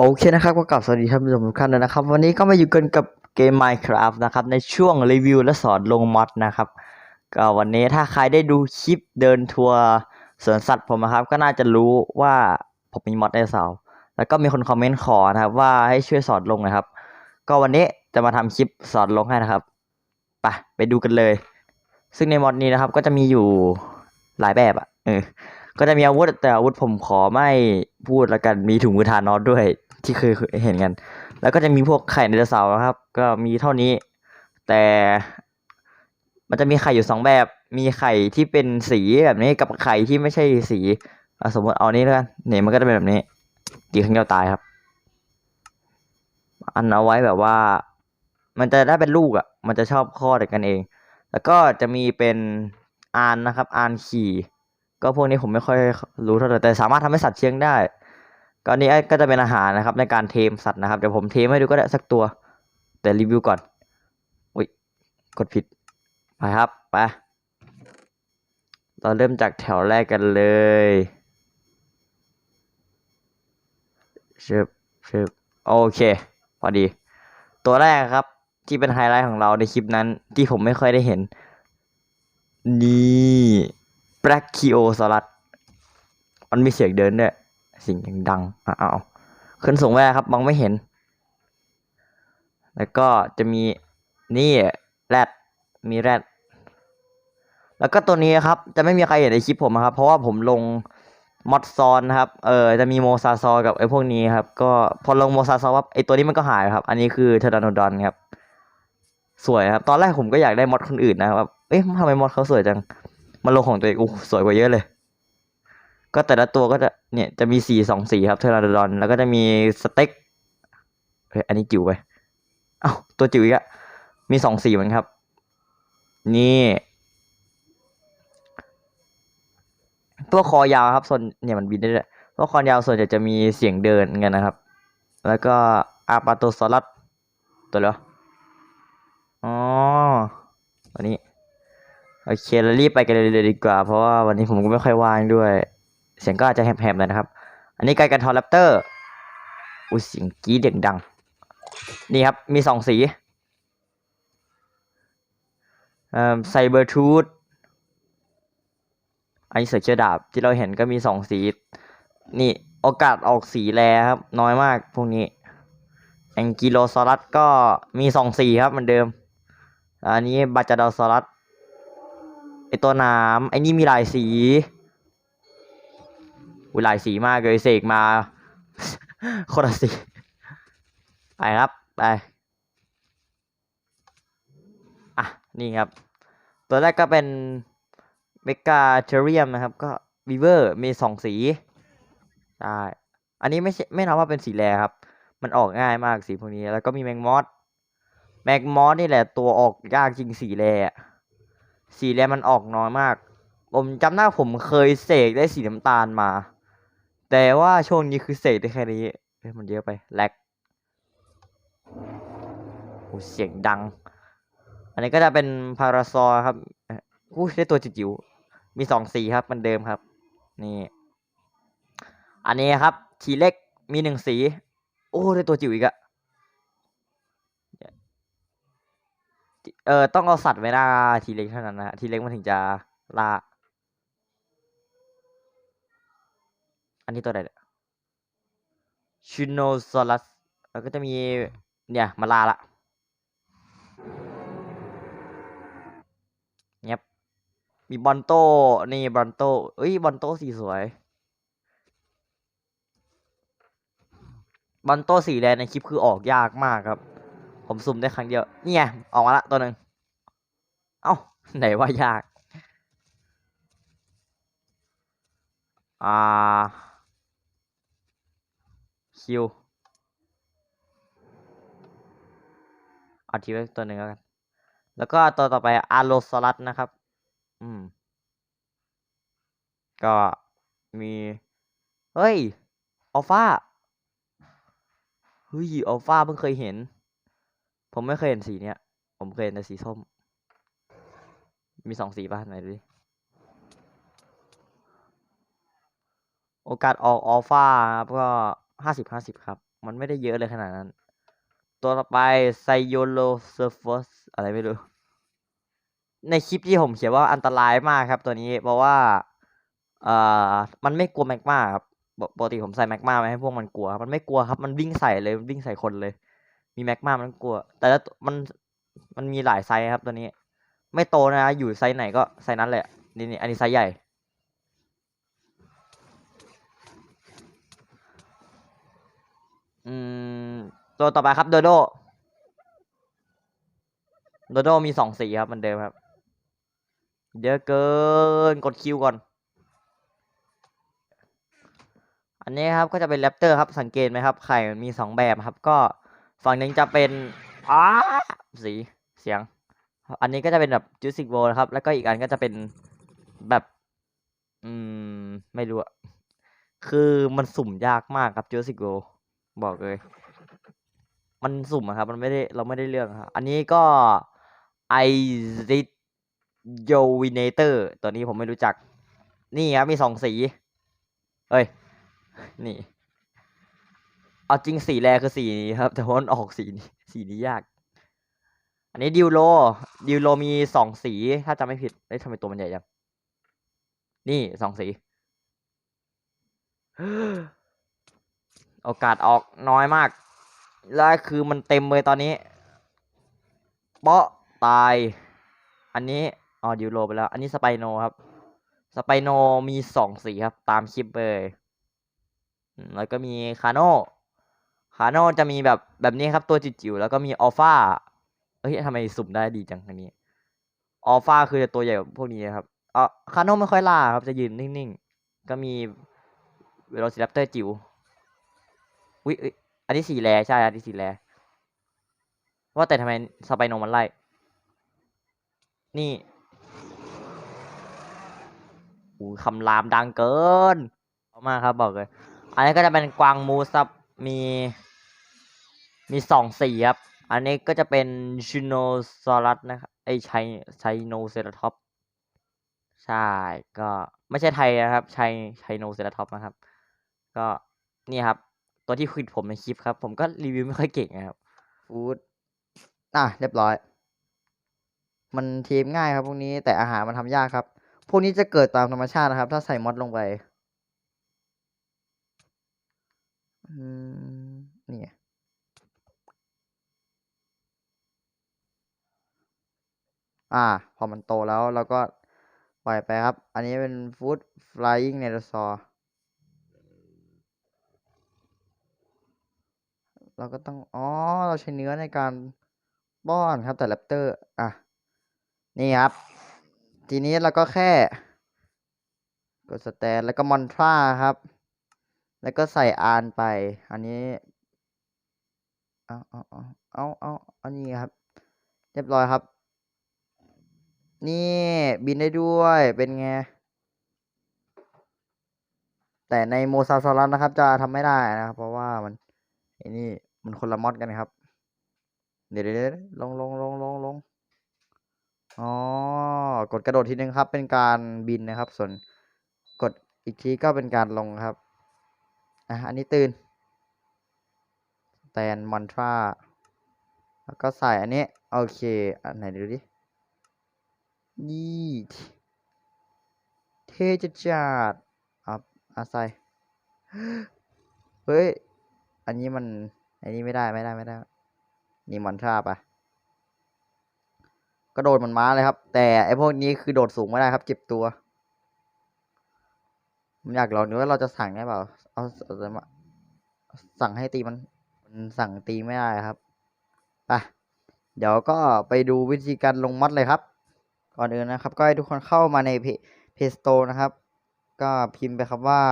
โอเคนะครับก็กลับสวัสดีท่านผู้ชมทุกท่านด้วยนะครับ วันนี้ก็มาอยู่กันกับเกม Minecraft นะครับ ในช่วงรีวิวและสอนลงมอดนะครับ ก็วันนี้ถ้าใครได้ดูคลิปเดินทัวร์สวนสัตว์ผมนะครับ ก็น่าจะรู้ว่าผมมีมอดไดโนเสาแล้วก็มีคนคอมเมนต์ขอนะครับ ว่าให้ช่วยสอนลงนะครับ ก็วันนี้จะมาทำคลิปสอนลงให้นะครับไปไปดูกันเลย ซึ่งในมอดนี้นะครับก็จะมีอยู่หลายแบบอะเออก็จะมีอาวุธแต่อาวุธผมขอไม่พูดแล้วกันมีถุงมือทานอสด้วย ที่เคยเห็นกัน แล้วก็จะมีพวกไข่ไดโนเสาร์นะครับ ก็มีเท่านี้ แต่มันจะมีไข่อยู่สองแบบ มีไข่ที่เป็นสีแบบนี้กับไข่ที่ไม่ใช่สีสมมติเอานี้แล้วกันเนี่ยมันก็จะเป็นแบบนี้ตีครั้งเดียวตายครับ อันเอาไว้แบบว่า มันจะได้เป็นลูกอะ มันจะชอบคลอดกันเอง แล้วก็จะมีเป็นอานนะครับอานขี่ ก็พวกนี้ผมไม่ค่อยรู้เท่าไหร่แต่สามารถทำให้สัตว์เชื่องได้ ก็อันนี้ก็จะเป็นอาหารนะครับ ในการเทมสัตว์นะครับเดี๋ยวผมเทมให้ดูก็ได้สักตัว แต่รีวิวก่อนอุ้ยกดผิดไปครับไปเราเริ่มจากแถวแรกกันเลยชึบชึบโอเค พอดี ตัวแรกครับ ที่เป็นไฮไลท์ของเราในคลิปนั้น ที่ผมไม่ค่อยได้เห็น นี่แบล็กคิโอซอรัสมันมีเสียงเดินด้วย สิ่งอย่างดังอะเอาขึ้นสูงไว้ครับ มองไม่เห็น แล้วก็จะมีนี่แรดมีแรดแล้วก็ตัวนี้ครับ จะไม่มีใครเห็นในคลิปผมครับ เพราะว่าผมลงมอดซอนนะครับ เออจะมีโมซาซอกับไอ้พวกนี้ครับ ก็พอลงโมซาซอว่าไอ้ตัวนี้มันก็หายครับ อันนี้คือเทอร์ดานโนดอนครับ สวยครับ ตอนแรกผมก็อยากได้มอดคนอื่นนะครับเอ๊ะทำไมมอดเขาสวยจังมาลงของตัวเองอู้สวยกว่าเยอะเลย ก็แต่ละตัวก็จะเนี่ยจะมีสีสองสีครับเทอร์นาดอน แล้วก็จะมีสเต็กเฮ้ยอันนี้จิ๋วไปเอ้าตัวจิ๋วอีกอะมีสองสีเหมือนครับ นี่ตัวคอยาวครับส่วนเนี่ยมันบินได้ด้วยตัวคอยาวส่วนใหญ่จะมีเสียงเดินกันนะครับ แล้วก็อาปาโตซอรัสตัวเหรออ๋อตัวนี้โอเคเรารีบไปกันเลยดีกว่า เพราะว่าวันนี้ผมก็ไม่ค่อยว่างด้วย เสียงก็อาจจะแหบๆหน่อยนะครับ อันนี้ไกลกันทอร์แรปเตอร์อุ้ยเสียงกรี๊ดเด่งดัง นี่ครับ มีสองสีอ่อไซเบอร์ทูธอันเสือเชือดาบที่เราเห็นก็มีสองสี นี่โอกาสออกสีแรครับ น้อยมากพวกนี้แองกิโลซอรัสก็มีสองสีครับเหมือนเดิม อันนี้บาจาดอซอรัสไอตัวน้ำไอนี่มีหลายสี อุหลายสีมากเลยเสกมาโคนละสีไปครับไปอะนี่ครับ ตัวแรกก็เป็นเมกาเทเรียมนะครับ ก็วีเวอร์มีสองสีใช่อันนี้ไม่ใช่ไม่นับว่าเป็นสีแรครับ มันออกง่ายมากสีพวกนี้ แล้วก็มีแมงมอสแมงมอสนี่แหละตัวออกยากจริงสีแรสีแดงมันออกน้อยมาก ผมจำได้าผมเคยเสกได้สีน้ำตาลมา แต่ว่าช่วงนี้คือเสกได้แค่นี้มันเยอะไปแลกโอ้เสียงดัง อันนี้ก็จะเป็นพาราซอครับอู้ได้ตัวจิ๋วมีสองสีครับมันเดิมครับ นี่ อันนี้ครับ ทีเล็กมีหนึ่งสี โอ้ได้ตัวจิ๋วอีกอะเออต้องเอาสัตว์ไว้หน้าทีเล็กเท่านั้นนะฮะทีเล็กมันถึงจะล่า อันนี้ตัวอะไรเนี่ยชิโนซอรัสแล้วก็จะมีเนี่ยมาลาละเงียบมีบอลโตนี่บอลโตเอ้ยบอลโตสีสวยบอลโตสีแดงในคลิปคือออกยากมากครับ ผมซุ่มได้ครั้งเดียวเนี่ไงออกมาละตัวหนึ่งเอ้าไหนว่ายาก อ่า คิวเอาทีไว้ตัวหนึ่งแล้วกัน แล้วก็ตัวต่อไปอาโลซอรัสนะครับ อืม ก็มี เฮ้ย อัลฟาเฮ้ย อัลฟาเพิ่งเคยเห็น ผมไม่เคยเห็นสีเนี้ย ผมเคยเห็นแต่สีส้ม มีสองสีป่ะไหนดูดิโอกาสออกอัลฟาครับก็ ห้าสิบห้าสิบครับ มันไม่ได้เยอะเลยขนาดนั้น ตัวต่อไปไซโยโลเซอร์ฟสอะไรไม่รู้ ในคลิปที่ผมเขียนว่าอันตรายมากครับตัวนี้ เพราะว่าเอ่อมันไม่กลัวแมกมาครับปกติผมใส่แมกมาไว้ให้พวกมันกลัว มันไม่กลัวครับ มันวิ่งใส่เลย มันวิ่งใส่คนเลย มีแมกมามันกลัว แต่ละตัวมัน มันมีหลายไซส์ครับตัวนี้ ไม่โตนะ อยู่ไซส์ไหนก็ไซส์นั้นแหละ นี่นี่อันนี้ไซส์ใหญ่ อืมตัวต่อไปครับโดโดโดโดมีสองสีครับเหมือนเดิมครับ เยอะเกินกดคิวก่อน อันนี้ครับก็จะเป็นแรปเตอร์ครับสังเกตไหมครับไข่มันมีสองแบบครับ ก็ฝั่งหนึ่งจะเป็นอ้าสีเสียง อันนี้ก็จะเป็นแบบจูสิกโวนะครับ แล้วก็อีกอันก็จะเป็นแบบ อืม ไม่รู้อะคือมันสุ่มยากมากครับจูสิกโว บอกเลย มันสุ่มอะครับ มันไม่ได้เราไม่ได้เลือกครับอันนี้ก็ไอซิโยวินเนเตอร์ตัวนี้ผมไม่รู้จัก นี่ครับมีสองสี เอ้ย นี่ เอาจริงสีแรกคือสีนี้ครับ แต่ว่ามันออกสีนี้สีนี้ยาก อันนี้ดิวโลดิวโลมีสองสี ถ้าจำไม่ผิดเอ้ยทำไมตัวมันใหญ่จัง นี่สองสี โอกาสออกน้อยมาก แล้วคือมันเต็มเลยตอนนี้ เปาะตาย อันนี้อ๋อดิวโลไปแล้ว อันนี้สไปโนครับ สไปโนมีสองสีครับ ตามคลิปเลยแล้วก็มีคาโนคาโนจะมีแบบแบบนี้ครับตัวจิ๋วๆแล้วก็มีอัลฟาเอ้ยทำไมสุ่มได้ดีจังอันนี้อัลฟาคือตัวใหญ่พวกนี้ครับเอ่อคาโนไม่ค่อยล่าครับจะยืนนิ่งๆ ก็มีเวโรซิรัปเตอร์จิ๋ว อุ้ยเอ้ยอันนี้สีแลใช่ อันนี้สีแลว่าแต่ทำไมสไปโนมันไล่ นี่อู้คำรามดังเกินเอามาครับบอกเลย อันนี้ก็จะเป็นกวางมูสับมี มีสองสีครับ อันนี้ก็จะเป็นชิโนซอรัสนะครับไอไชไชโนเซราท็อปใช่ ก็ไม่ใช่ไทยนะครับไชไชโนเซราท็อปนะครับ ก็นี่ครับ ตัวที่คุยผมในคลิปครับ ผมก็รีวิวไม่ค่อยเก่งนะครับฟูดอะเรียบร้อย มันเทมง่ายครับพวกนี้แต่อาหารมันทำยากครับ พวกนี้จะเกิดตามธรรมชาตินะครับ ถ้าใส่มอดลงไปอืมนี่อ่า พอมันโตแล้วเราก็ปล่อยไปครับ อันนี้เป็นฟูดฟลาย i ิ g เน r ซอ เราก็ต้อง อ๋อ เราใช้เนื้อในการป้อนครับแต่แรปเตอร์ อะ นี่ครับ ทีนี้เราก็แค่ กดสแตนแล้วก็มอนทราครับ แล้วก็ใส่อานไป อันนี้ เอาเอาเอาเอาเอาอันนี้ครับ เรียบร้อยครับ นี่บินได้ด้วยเป็นไง แต่ในโมซาซอรัสนะครับ จะทำไม่ได้นะครับ เพราะว่ามันไอ้นี่ มันคนละมอดกันครับ เดี๋ยวเดี๋ยวลงลงลงลงลงอ๋อกดกระโดดทีนึงครับ เป็นการบินนะครับ ส่วนกดอีกทีก็เป็นการลงครับอะอันนี้ตื่นแตนมอนทราแล้วก็ใส่อันนี้ โอเค อันไหนดูดินี่เทจะจัดอะอะใส่เฮ้ย อันนี้มัน อันนี้ไม่ได้ไม่ได้ไม่ได้ นี่มอนทราปะกระโดดเหมันม้าเลยครับ แต่ไอพวกนี้คือโดดสูงไม่ได้ครับเจ็บตัวผมอยากลองดูว่าเราจะสั่งได้เปล่า เอาเอาเอามาสั่งให้ตีมันมันสั่งตีไม่ได้ครับไปเดี๋ยวก็ไปดูวิธีการลงมอดเลยครับ ก่อนอื่นนะครับ ก็ให้ทุกคนเข้ามาในเพจสโตนะครับ ก็พิมพ์ไปครับว่า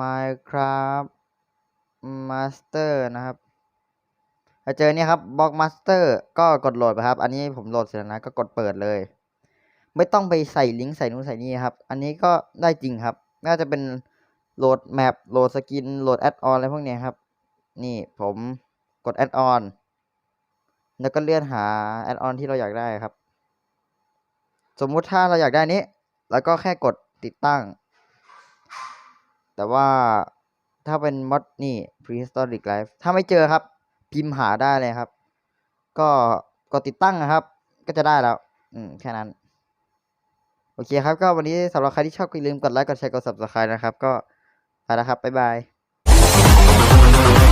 Minecraft Master นะครับเจอเนี่ยครับบล็อกมาสเตอร์ก็กดโหลดไปครับ อันนี้ผมโหลดเสร็จแล้วนะก็กดเปิดเลย ไม่ต้องไปใส่ลิงก์ใส่นู้นใส่นี่ครับ อันนี้ก็ได้จริงครับ น่าจะเป็นโหลดแมปโหลดสกินโหลดแอดออนอะไรพวกเนี้ยครับ นี่ผมกดแอดออนแล้วก็เลื่อนหาแอดออนที่เราอยากได้ครับ สมมุติถ้าเราอยากได้นี้ แล้วก็แค่กดติดตั้ง แต่ว่า ถ้าเป็นมอดนี่ prehistoric life ถ้าไม่เจอครับ พิมพ์หาได้เลยครับ ก็กดติดตั้งนะครับ ก็จะได้แล้ว อืม แค่นั้น โอเคครับ ก็วันนี้สำหรับใครที่ชอบก็อย่าลืมกดไลค์ กดแชร์ กด subscribe นะครับ ก็ไปแล้วครับ บ๊ายบาย